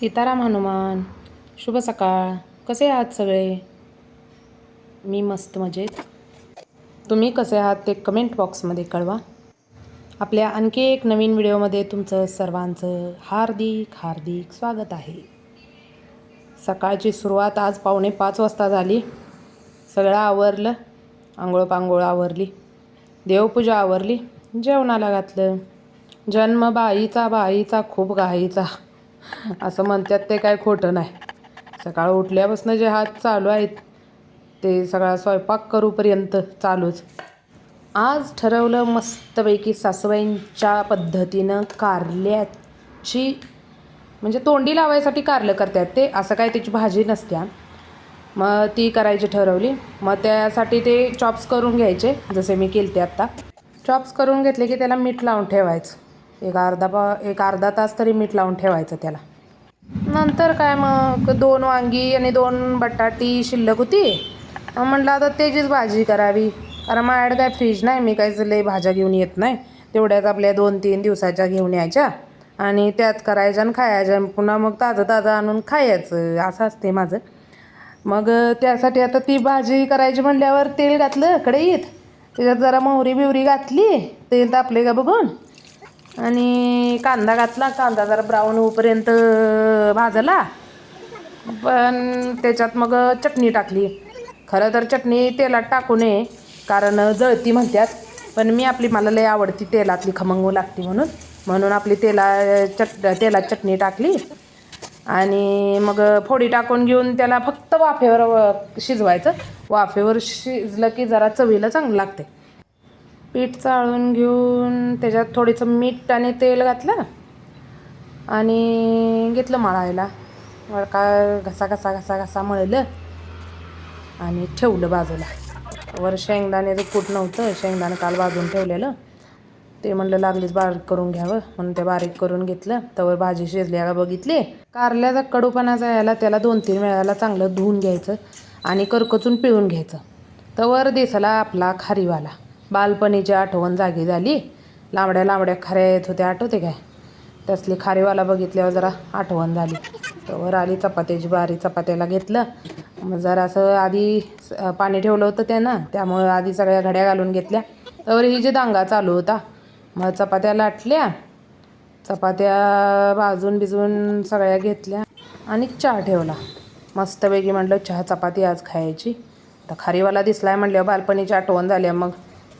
सीताराम हनुमान शुभ सकाळ. कसे आहात सगळे? मी मस्त मजेत. तुम्ही कसे आहात ते कमेंट बॉक्समध्ये कळवा. आपल्या आणखी एक नवीन व्हिडिओमध्ये तुमचं सर्वांचं हार्दिक हार्दिक स्वागत आहे. सकाळची सुरुवात आज पावणे पाच वाजता झाली. सगळं आवरलं. आंघोळ पांघोळ आवरली. देवपूजा आवरली. जेवणाला घातलं. जन्म बाईचा बाईचा खूप घाईचा. असं म्हणतात ते काय खोटं नाही. सकाळ उठल्यापासून जे हात चालू आहेत ते सगळा स्वयंपाक करूपर्यंत चालूच. आज ठरवलं मस्तपैकी सासूबाईंच्या पद्धतीनं कारल्याची म्हणजे तोंडी लावायसाठी कारलं करतात ते असं काय त्याची भाजी नसत्या मग ती करायची ठरवली. मग त्यासाठी ते चॉप्स करून घ्यायचे जसे मी केलते आत्ता चॉप्स करून घेतले की त्याला मीठ लावून ठेवायचं. एक अर्धा पा एक अर्धा तास तरी मीठ लावून ठेवायचं त्याला. नंतर काय मग दोन वांगी आणि दोन बटाटी शिल्लक होती. म्हटलं आता त्याचीच भाजी करावी. कारण माझ्याकडे काय फ्रीज नाही मी काहीच लई भाज्या घेऊन येत नाही. तेवढ्याच आपल्या दोन तीन दिवसाच्या घेऊन यायच्या. आणि त्यात करायच्या आणि खायच्या. आणि पुन्हा मग ताजं ताजं आणून खायचं. असं असते माझं. मग त्यासाठी आता ती भाजी करायची म्हणल्यावर तेल घातलं कढईत. त्याच्यात जरा मोहरी बिवरी घातली. तेल तापले का बघून? आणि कांदा घातला. कांदा जरा ब्राऊन होईपर्यंत भाजला. पण त्याच्यात मग चटणी टाकली. खरं तर चटणी तेलात टाकू नये कारण जळती म्हणतात पण मी आपली मला लय आवडती तेलातली खमंगू लागती म्हणून. म्हणून आपली तेला चट तेलात चटणी टाकली. आणि मग फोडी टाकून घेऊन त्याला फक्त वाफेवर व- शिजवायचं. वाफेवर शिजलं की जरा चवीला चांगलं लागते पीठ चाळून घेऊन त्याच्यात थोडीचं मीठ आणि तेल घातलं आणि घेतलं मळायला. वळका घसा घसा घसा घसा मळलं आणि ठेवलं बाजूला. वर शेंगदाण्याचं कूट नव्हतं शेंगदाणं काल भाजून ठेवलेलं. ते म्हणलं लागलीच बारीक करून घ्यावं म्हणून ते बारीक करून घेतलं. त्यावर भाजी शिजली. का बघितली? कारल्याचा कडूपणाचा जायला त्याला दोन तीन वेळाला चांगलं धुवून घ्यायचं आणि करकचून पिळून घ्यायचं. तवर दिसला आपला खारीवाला. बालपणीची आठवण जागी झाली. लांबड्या लांबड्या खाऱ्या येत होत्या. आठवते काय? त्यासली खारीवाला बघितल्यावर जरा आठवण झाली. तर आली चपात्याची बारी चपात्याला घेतलं. मग जरा असं आधी पाणी ठेवलं होतं त्यानं. त्यामुळं आधी सगळ्या घड्या घालून घेतल्या. तर ही जी दांगा चालू होता. मग चपात्या लाटल्या. चपात्या भाजून भिजून सगळ्या घेतल्या आणि चहा ठेवला. मस्तपैकी म्हटलं चहा चपाती आज खायची. आता खारीवाला दिसलाय म्हटल्यावर बालपणीची आठवण झाल्या मग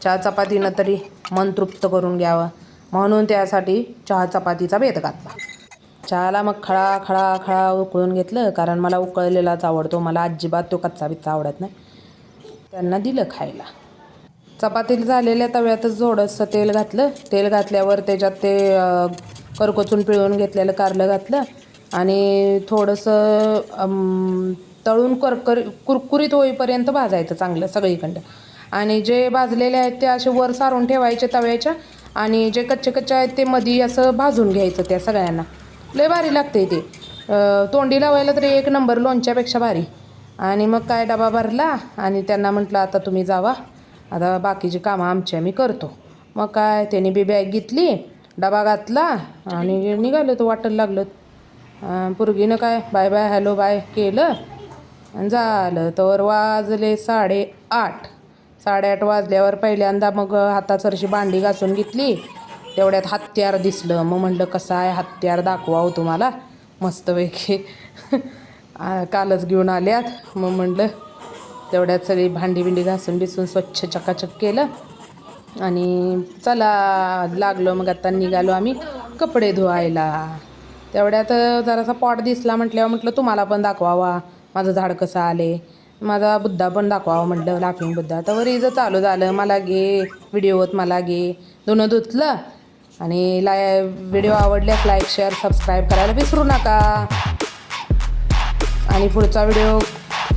चहा चपातीनं तरी मन तृप्त करून घ्यावं. म्हणून त्यासाठी चहा चपातीचा बेत घातला. चहाला मग खळा खळा खळा उकळून घेतलं कारण मला उकळलेलाच आवडतो. मला अजिबात तो कच्चा बिच्चा आवडत नाही. त्यांना दिलं खायला. चपातीत झालेल्या तव्यातच थोडंसं तेल घातलं. तेल घातल्यावर त्याच्यात ते करकोचून पिळून घेतलेलं कारलं घातलं. आणि थोडंसं तळून करकर कुरकुरीत होईपर्यंत भाजायचं चांगलं सगळीकडं आणि जे भाजलेले आहेत ते असे वर सारून ठेवायचे तव्याच्या आणि जे कच्चे कच्चे आहेत ते मधी असं भाजून घ्यायचं त्या सगळ्यांना. लय भारी लागते ते. तोंडी लावायला तरी एक नंबर लोणच्यापेक्षा भारी. आणि मग काय डबा भरला आणि त्यांना म्हटलं आता तुम्ही जावा. आता बाकीची कामं आमची आम्ही करतो. मग काय त्यांनी बी बॅग घेतली डबा घातला आणि निघालो तो वाटायला लागलं. पुरगीनं पोरगीनं काय बाय बाय हॅलो बाय केलं. आणि झालं तर वाजले साडेआठ. साडेआठ वाजल्यावर पहिल्यांदा मग हातासरशी भांडी घासून घेतली. तेवढ्यात हत्यार दिसलं. मग म्हणलं कसं आहे हत्यार? दाखवावं तुम्हाला. मस्तपैकी कालच घेऊन आल्यात. मग म्हणलं तेवढ्यात सगळी भांडी बिंडी घासून बिसून स्वच्छ चकाचक केलं आणि चला लागलो मग आता निघालो आम्ही कपडे धुवायला. तेवढ्यात जरासा पॉट दिसला म्हटल्यावर म्हटलं तुम्हाला पण दाखवावा. माझं झाड कसं आले? माझा बुद्धा पण दाखवावा म्हटलं लाफिंग बुद्धा. तर इथं चालू झालं मला घे व्हिडिओत मला घे. दोनं धुतलं आणि लाय व्हिडिओ आवडल्यास लाईक शेअर सबस्क्राईब करायला विसरू नका. आणि पुढचा व्हिडिओ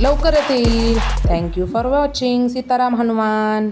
लवकरच येईल. Thank you for watching Sitaram Hanuman.